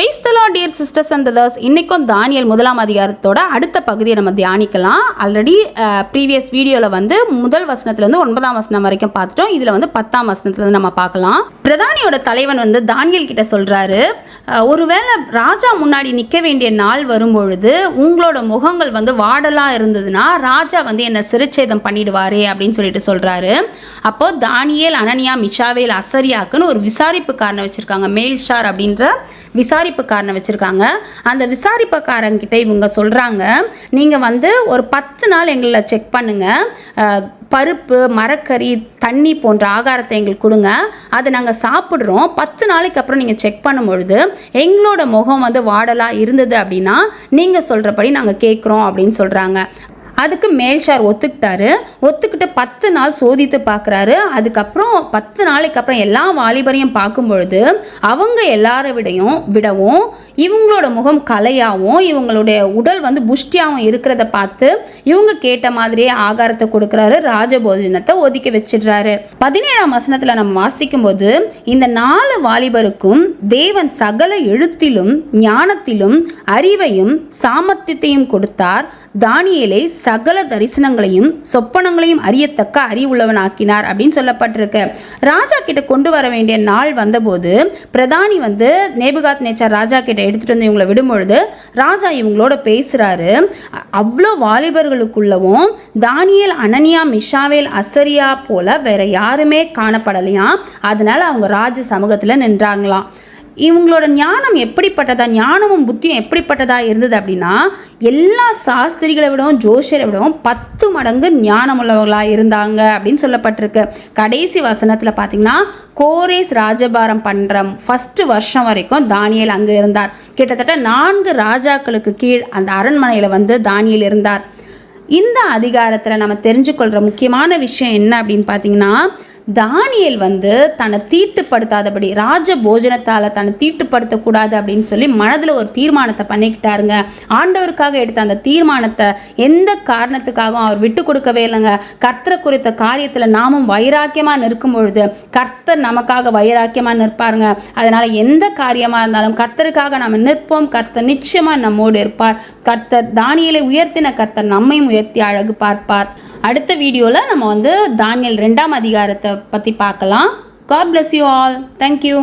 பிரைஸ்தலா dear sisters and brothers இன்றைக்கும் Daniel முதலாம் அதிகாரத்தோட அடுத்த பகுதியை நம்ம தியானிக்கலாம். ஆல்ரெடி ப்ரீவியஸ் வீடியோவில் வந்து முதல் வசனத்துலேருந்து ஒன்பதாம் வசனம் வரைக்கும் பார்த்துட்டோம். இதில் வந்து பத்தாம் வசனத்துலேருந்து நம்ம பார்க்கலாம். பிரதானியோட தலைவன் வந்து தானியல் கிட்ட சொல்கிறாரு ஒருவேளை ராஜா முன்னாடி நிற்க வேண்டிய நாள் வரும்பொழுது உங்களோட முகங்கள் வந்து வாடலாக இருந்ததுன்னா ராஜா வந்து என்னை சிறுச்சேதம் பண்ணிடுவாரே அப்படின்னு சொல்லிட்டு சொல்கிறாரு அப்போது தானியல் அனனியா மிஷாவேல் அசரியாக்குன்னு ஒரு விசாரிப்புக்காரனை வச்சுருக்காங்க. மேல்ஷார் அப்படின்ற விசாரிப்புக்காரனை வச்சுருக்காங்க. அந்த விசாரிப்புக்காரங்கிட்ட இவங்க சொல்கிறாங்க நீங்கள் வந்து ஒரு பத்து நாள் எங்களை செக் பண்ணுங்கள் பருப்பு மரக்கறி தண்ணி போன்ற ஆகாரத்தை எங்களுக்கு கொடுங்க. அதை நாங்கள் சாப்பிட்றோம். பத்து நாளைக்கு அப்புறம் நீங்கள் செக் பண்ணும்பொழுது எங்களோட முகம் வந்து வாடலாக இருந்தது அப்படின்னா நீங்கள் சொல்கிறபடி நாங்கள் கேட்குறோம் அப்படின்னு சொல்கிறாங்க அதுக்கு மேல்ஷார் ஒத்துக்கிட்டாரு. ஒத்துக்கிட்டு பத்து நாள் சோதித்து பார்க்குறாரு. அதுக்கப்புறம் பத்து நாளைக்கு அப்புறம் எல்லா வாலிபரையும் பார்க்கும் பொழுது அவங்க எல்லாரை விடையும் விடவும் இவங்களோட முகம் கலையாகவும் இவங்களுடைய உடல் வந்து புஷ்டியாகவும் இருக்கிறத பார்த்து இவங்க கேட்ட மாதிரியே ஆகாரத்தை கொடுக்குறாரு. ராஜபோஜனத்தை ஒதுக்கி வச்சிடுறாரு. பதினேழாம் வசனத்தில் நம்ம வாசிக்கும் போது இந்த நாலு வாலிபருக்கும் தேவன் சகல எழுத்திலும் ஞானத்திலும் அறிவையும் சாமர்த்தியத்தையும் கொடுத்தார். தானியேலை சகல தரிசனங்களையும் சொப்பனங்களையும் அறியத்தக்க அறிவுள்ளவனாக்கினார் அப்படின்னு சொல்லப்பட்டிருக்கு. ராஜா கிட்ட கொண்டு வர வேண்டிய நாள் வந்தபோது பிரதானி வந்து நேபுகாத் நேச்சார் ராஜா கிட்ட எடுத்துட்டு வந்து இவங்களை விடும்பொழுது ராஜா இவங்களோட பேசுறாரு. அவ்வளோ வாலிபர்களுக்குள்ளவும் தானியல் அனனியா மிஷாவேல் அசரியா போல வேற யாருமே காணப்படலையாம். அதனால அவங்க ராஜ சமூகத்தில் நின்றாங்களாம். இவங்களோட ஞானம் எப்படிப்பட்டதா ஞானமும் புத்தியும் எப்படிப்பட்டதாக இருந்தது அப்படின்னா எல்லா சாஸ்திரிகளை விடவும் ஜோஷரை விடவும் பத்து மடங்கு ஞானம் உள்ளவர்களாக இருந்தாங்க அப்படின்னு சொல்லப்பட்டிருக்கு. கடைசி வசனத்தில் பார்த்தீங்கன்னா கோரேஸ் ராஜபாரம் பண்ணுற ஃபஸ்ட்டு வருஷம் வரைக்கும் தானியல் அங்கே இருந்தார். கிட்டத்தட்ட நான்கு ராஜாக்களுக்கு கீழ் அந்த அரண்மனையில் வந்து தானியல் இருந்தார். இந்த அதிகாரத்தில் நம்ம தெரிஞ்சுக்கொள்கிற முக்கியமான விஷயம் என்ன அப்படின்னு பார்த்தீங்கன்னா தானியல் வந்து தன்னை தீட்டுப்படுத்தாதபடி ராஜ போஜனத்தால் தன்னை தீட்டுப்படுத்தக்கூடாது அப்படின்னு சொல்லி மனதில் ஒரு தீர்மானத்தை பண்ணிக்கிட்டாருங்க. ஆண்டவருக்காக எடுத்த அந்த தீர்மானத்தை எந்த காரணத்துக்காகவும் அவர் விட்டு கொடுக்கவே இல்லைங்க. கர்த்தரை குறித்த காரியத்தில் நாமும் வைராக்கியமாக நிற்கும் பொழுது கர்த்தர் நமக்காக வைராக்கியமாக நிற்பாருங்க. அதனால் எந்த காரியமாக இருந்தாலும் கர்த்தருக்காக நம்ம நிற்போம். கர்த்தர் நிச்சயமாக நம்மோடு இருப்பார். கர்த்தர் தானியலை உயர்த்தின கர்த்தர் நம்மையும் உயர்த்தி அழகு பார்ப்பார். அடுத்த வீடியோவில் நம்ம வந்து தானியல் ரெண்டாம் அதிகாரத்தை பற்றி பார்க்கலாம். God bless you all thank you